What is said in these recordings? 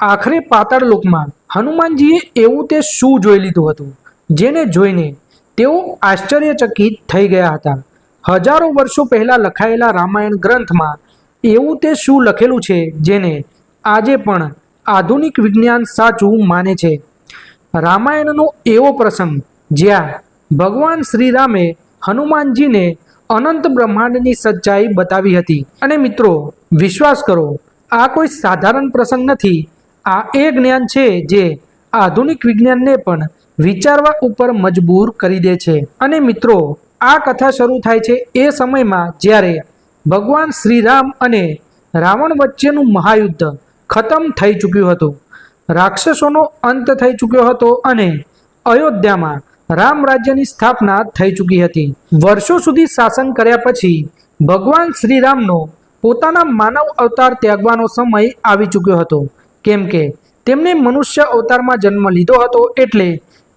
આખરે પાતાળ લોકમાં હનુમાનજીએ એવું તે શું જોઈ લીધું હતું? જેને જોઈને તેઓ આશ્ચર્યચકિત થઈ ગયા હતા. હજારો વર્ષો પહેલાં લખાયેલા રામાયણ ગ્રંથમાં એવું તે શું લખેલું છે, જેને આજે પણ આધુનિક વિજ્ઞાન સાચું માને છે. રામાયણનો એવો પ્રસંગ, જ્યાં ભગવાન શ્રીરામે હનુમાનજીને અનંત બ્રહ્માંડની સચ્ચાઈ બતાવી હતી. અને મિત્રો, વિશ્વાસ કરો, આ કોઈ સાધારણ પ્રસંગ નથી. આ એ જ્ઞાન છે જે આધુનિક વિજ્ઞાનને પણ વિચારવા ઉપર મજબૂર કરી દે છે. અને મિત્રો, આ કથા શરૂ થાય છે એ સમયમાં જ્યારે ભગવાન શ્રીરામ અને રાવણ વચ્ચેનું મહાયુદ્ધ ખતમ થઈ ચૂક્યું હતું. રાક્ષસોનો અંત થઈ ચૂક્યો હતો અને અયોધ્યામાં રામ રાજ્યની સ્થાપના થઈ ચૂકી હતી. વર્ષો સુધી શાસન કર્યા પછી ભગવાન શ્રીરામનો પોતાના માનવ અવતાર ત્યાગવાનો સમય આવી ચૂક્યો હતો. કેમ કે તેમણે મનુષ્ય અવતારમાં જન્મ લીધો હતો એટલે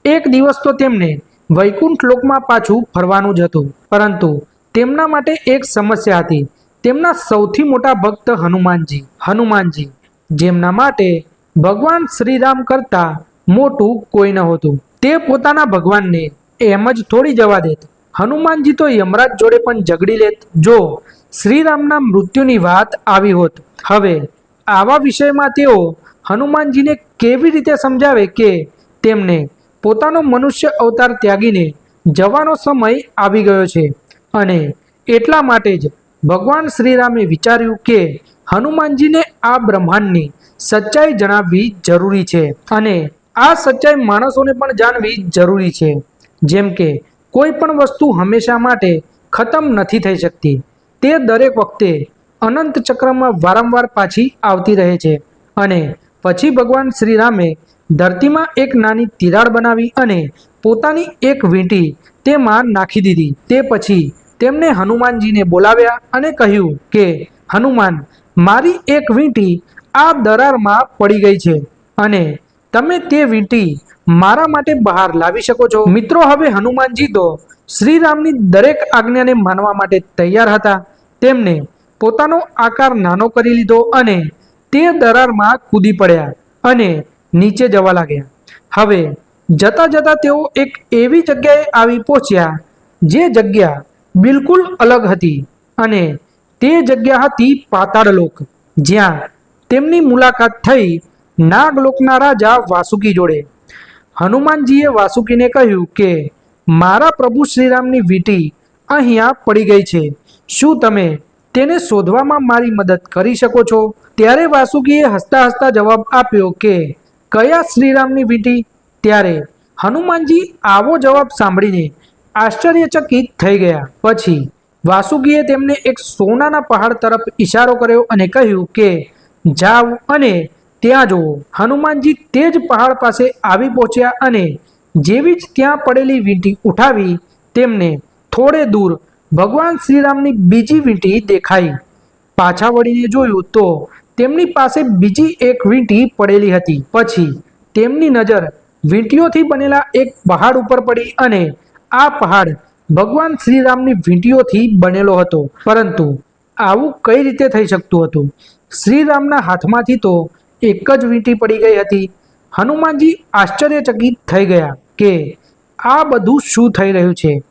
એક દિવસ તો તેમને વૈકુંઠ લોકમાં પાછું ફરવાનું જ હતું. પરંતુ તેમના માટે એક સમસ્યા હતી. તેમના સૌથી મોટા ભક્ત હનુમાનજી હનુમાનજી, જેમના માટે ભગવાન શ્રીરામ કરતાં મોટું કોઈ નહોતું તે પોતાના ભગવાનને એમ જ થોડી જવા દેત. હનુમાનજી તો યમરાજ જોડે પણ ઝઘડી લેત. જો શ્રીરામના મૃત્યુની વાત આવી હોત. હવે આવા વિષયમાં તેઓ હનુમાનજીને કેવી રીતે સમજાવે કે તેમને પોતાનો મનુષ્ય અવતાર ત્યાગીને જવાનો સમય આવી ગયો છે? અને એટલા માટે જ ભગવાન શ્રીરામે વિચાર્યું કે હનુમાનજીને આ બ્રહ્માંડની સચ્ચાઈ જણાવવી જરૂરી છે અને આ સચ્ચાઈ માણસોને પણ જાણવી જરૂરી છે. જેમ કે કોઈ પણ વસ્તુ હંમેશા માટે ખતમ નથી થઈ શકતી. તે દરેક વખતે અનંત ચક્રમાં વારંવાર પાછી આવતી રહે છે અને પછી ભગવાન શ્રીરામે ધરતીમાં એક નાની તિરાડ બનાવી અને પોતાની એક વીંટી તેમાં નાખી દીધી. તે પછી તેમણે હનુમાનજીને બોલાવ્યા અને કહ્યું કે, હનુમાન, મારી એક વીંટી આ દરારમાં પડી ગઈ છે અને તમે તે વીંટી મારા માટે બહાર લાવી શકો છો. મિત્રો, હવે હનુમાનજી તો શ્રીરામની દરેક આજ્ઞાને માનવા માટે તૈયાર હતા. તેમને પોતાનો આકાર નાનો કરી લીધો અને તે દરારમાં કૂદી પડ્યા અને નીચે જવા લાગ્યા. હવે જતા જતા તેઓ એક એવી જગ્યાએ આવી પહોંચ્યા જે જગ્યા બિલકુલ અલગ હતી અને તે જગ્યા હતી પાતાળલોક જ્યાં તેમની મુલાકાત થઈ નાગલોકના રાજા વાસુકી જોડે. હનુમાનજીએ વાસુકીને કહ્યું કે, મારા પ્રભુ શ્રીરામની વીંટી અહીંયા પડી ગઈ છે. શું તમે તેને શોધવામાં મારી મદદ કરી શકો છો? ત્યારે વાસુકીએ હસતા હસતા જવાબ આપ્યો કે, કયા શ્રીરામની વીંટી? ત્યારે, હનુમાનજી, આવો જવાબ સાંભળીને આશ્ચર્યચકિત થઈ ગયા. પછી, વાસુકીએ તેમને એક સોનાના પહાડ તરફ ઈશારો કર્યો અને કહ્યું કે, જાઓ અને ત્યાં જુઓ. હનુમાનજી તે જ પહાડ પાસે આવી પહોંચ્યા અને જેવી જ ત્યાં પડેલી વીંટી ઉઠાવી, તેમને થોડે દૂર ભગવાન શ્રીરામની બીજી વીંટી દેખાઈ. પાછા વળીને જોયું તો તેમની પાસે બીજી એક વીંટી પડેલી હતી. પછી તેમની નજર વીંટીઓથી બનેલા એક પહાડ ઉપર પડી અને આ પહાડ ભગવાન શ્રીરામની વીંટીઓથી બનેલો હતો. પરંતુ આવું કઈ રીતે થઈ શકતું હતું? શ્રીરામના હાથમાંથી તો એક જ વીંટી પડી ગઈ હતી. હનુમાનજી આશ્ચર્યચકિત થઈ ગયા કે આ બધું શું થઈ રહ્યું છે?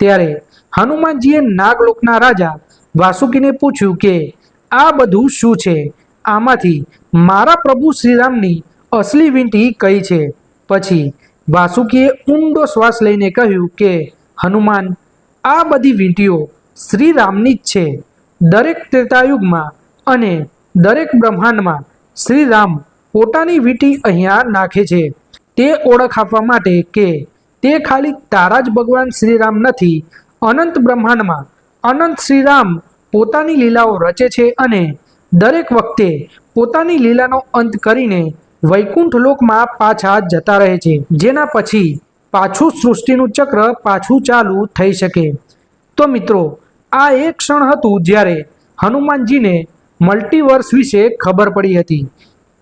ત્યારે હનુમાનજીએ નાગલોકના રાજા વાસુકીને પૂછ્યું કે, આ બધું શું છે? આમાંથી મારા પ્રભુ શ્રીરામની અસલી વીંટી કઈ છે? પછી વાસુકીએ ઊંડો શ્વાસ લઈને કહ્યું કે, હનુમાન, આ બધી વીંટીઓ શ્રીરામની જ છે. દરેક ત્રેતાયુગમાં અને દરેક બ્રહ્માંડમાં શ્રીરામ પોતાની વીંટી અહીંયા નાખે છે. તે ઓળખ આપવા માટે કે તે ખાલી તારા જ ભગવાન શ્રીરામ નથી અનંત બ્રહ્માંડમાં અનંત શ્રીરામ પોતાની લીલાઓ રચે છે અને દરેક વખતે પોતાની લીલાનો અંત કરીને વૈકુંઠ લોકમાં પાછા જતા રહે છે. જેના પછી પાછું સૃષ્ટિનું ચક્ર પાછું ચાલુ થઈ શકે. તો મિત્રો, આ એક ક્ષણ હતું જ્યારે હનુમાનજીને મલ્ટીવર્સ વિશે ખબર પડી હતી.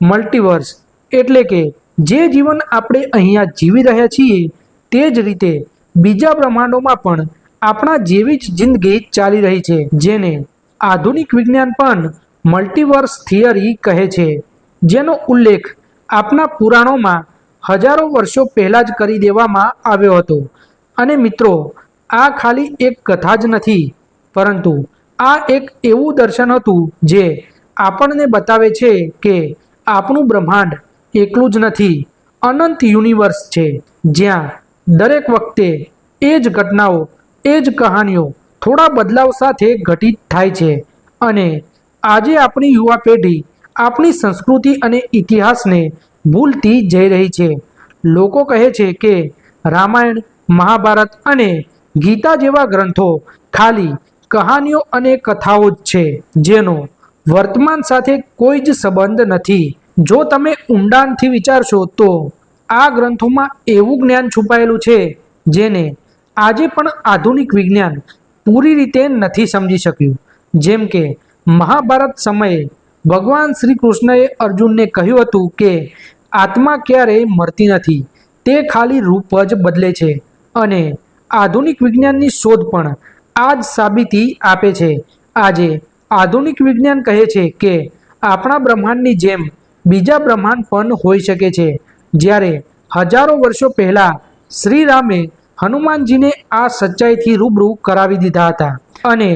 મલ્ટીવર્સ એટલે કે જે જીવન આપણે અહીંયા જીવી રહ્યા છીએ તે જ રીતે બીજા બ્રહ્માંડોમાં પણ આપણા જેવી જ જિંદગી ચાલી રહી છે, જેને આધુનિક વિજ્ઞાન પણ મલ્ટીવર્સ થિયરી કહે છે. જેનો ઉલ્લેખ આપના પુરાણોમાં હજારો વર્ષો પહેલાં જ કરી દેવામાં આવ્યો હતો. અને મિત્રો, આ ખાલી એક કથા જ નથી, પરંતુ આ એક એવું દર્શન હતું જે આપણને બતાવે છે કે આપણું બ્રહ્માંડ એકલું જ નથી, અનંત યુનિવર્સ છે. જ્યાં દરેક વખતે એ જ ઘટનાઓ એ જ કહાનીઓ થોડા બદલાવ સાથે ઘટિત થાય છે અને આજે આપણી યુવા પેઢી આપણી સંસ્કૃતિ અને ઇતિહાસને ભૂલતી જઈ રહી છે. લોકો કહે છે કે રામાયણ, મહાભારત અને ગીતા જેવા ગ્રંથો ખાલી કહાનીઓ અને કથાઓ જ છે, જેનો વર્તમાન સાથે કોઈ જ સંબંધ નથી. જો તમે ઊંડાણથી વિચારશો તો આ ગ્રંથોમાં એવું જ્ઞાન છુપાયેલું છે જેને આજે પણ આધુનિક વિજ્ઞાન પૂરી રીતે નથી સમજી શક્યું. જેમ કે, મહાભારત સમયે ભગવાન શ્રી કૃષ્ણએ અર્જુનને કહ્યું હતું કે, આત્મા ક્યારેય મરતી નથી, તે ખાલી રૂપ જ બદલે છે. અને આધુનિક વિજ્ઞાનની શોધ પણ આ જ સાબિતી આપે છે. આજે આધુનિક વિજ્ઞાન કહે છે કે, આપણા બ્રહ્માંડની જેમ બીજા બ્રહ્માંડ પણ હોઈ શકે છે. જ્યારે હજારો વર્ષો પહેલાં શ્રી રામે હનુમાનજીને આ સચ્ચાઈથી રૂબરૂ કરાવી દીધા હતા. અને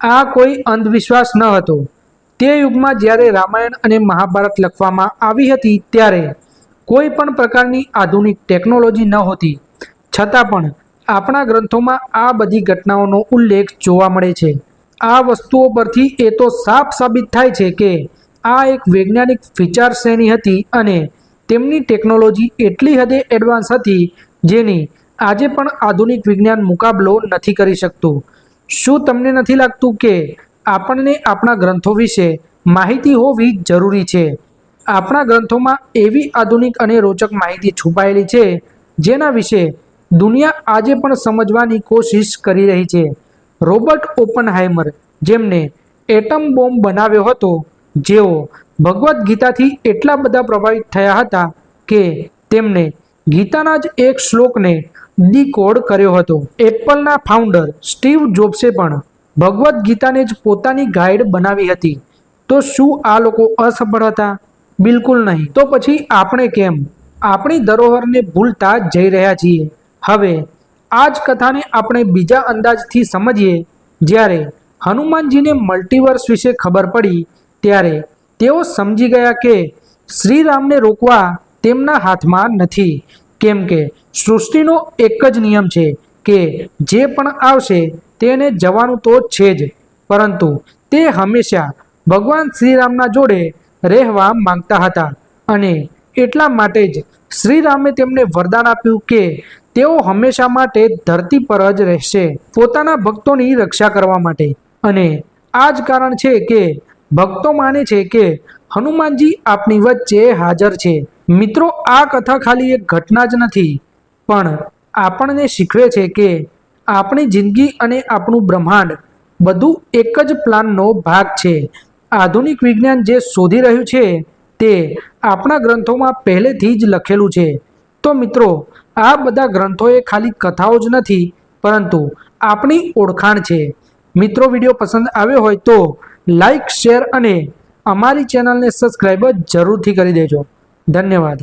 આ કોઈ અંધવિશ્વાસ ન હતો. તે યુગમાં જ્યારે રામાયણ અને મહાભારત લખવામાં આવી હતી ત્યારે કોઈ પણ પ્રકારની આધુનિક ટેકનોલોજી ન હતી. છતાં પણ આપણા ગ્રંથોમાં આ બધી ઘટનાઓનો ઉલ્લેખ જોવા મળે છે. આ વસ્તુઓ પરથી એ તો સાફ સાબિત થાય છે કે આ એક વૈજ્ઞાનિક વિચાર શ્રેણી હતી અને તેમની ટેકનોલોજી એટલી હદે એડવાન્સ હતી જેની આજે પણ આધુનિક વિજ્ઞાન મુકાબલો નથી કરી શકતું. શું તમને નથી લાગતું કે આપણને આપણા ગ્રંથો વિશે માહિતી હોવી જરૂરી છે? આપણા ગ્રંથોમાં એવી આધુનિક અને રોચક માહિતી છુપાયેલી છે, જેના વિશે દુનિયા આજે પણ સમજવાની કોશિશ કરી રહી છે. રોબર્ટ ઓપનહાઇમર, જેમને એટમ બોમ્બ બનાવ્યો હતો, જેઓ ભગવદ્ ગીતાથી એટલા બધા પ્રભાવિત થયા હતા કે તેમને ગીતાના જ એક શ્લોકને ડીકોડ કર્યો હતો. એપલના ફાઉન્ડર સ્ટીવ જોબ્સે પણ ભગવદ્ ગીતાને જ પોતાની ગાઈડ બનાવી હતી. તો શું આ લોકો અસફળ હતા? બિલકુલ નહીં. તો પછી આપણે કેમ? આપણી ધરોહરને ભૂલતા જઈ રહ્યા છીએ. હવે, આ જ કથાને આપણે બીજા અંદાજથી સમજીએ. જ્યારે હનુમાનજીને મલ્ટીવર્સ વિશે ખબર પડી, ત્યારે તેઓ સમજી ગયા કે શ્રીરામને રોકવા તેમના હાથમાં નથી. કેમ કે સૃષ્ટિનો એક જ નિયમ છે કે જે પણ આવશે તેને જવાનું તો છે જ. પરંતુ તે હંમેશા ભગવાન શ્રીરામના જોડે રહેવા માંગતા હતા અને એટલા માટે જ શ્રીરામે તેમને વરદાન આપ્યું કે તેઓ હંમેશા માટે ધરતી પર જ રહેશે પોતાના ભક્તોની રક્ષા કરવા માટે. અને આ જ કારણ છે કે ભક્તો માને છે કે હનુમાનજી આપણી વચ્ચે હાજર છે. મિત્રો, આ કથા ખાલી એક ઘટના જ નથી, પણ આપણને શીખવે છે કે આપણી જિંદગી અને આપણું બ્રહ્માંડ બધું એક જ પ્લાનનો ભાગ છે. આધુનિક વિજ્ઞાન જે શોધી રહ્યું છે તે આપણા ગ્રંથોમાં પહેલેથી જ લખેલું છે. તો મિત્રો, આ બધા ગ્રંથો એ ખાલી કથાઓ જ નથી, પરંતુ આપણી ઓળખાણ છે. મિત્રો, વીડિયો પસંદ આવ્યો હોય તો લાઈક, શેર અને અમારી ચેનલને સબસ્ક્રાઈબ જરૂરથી કરી દેજો. ધન્યવાદ.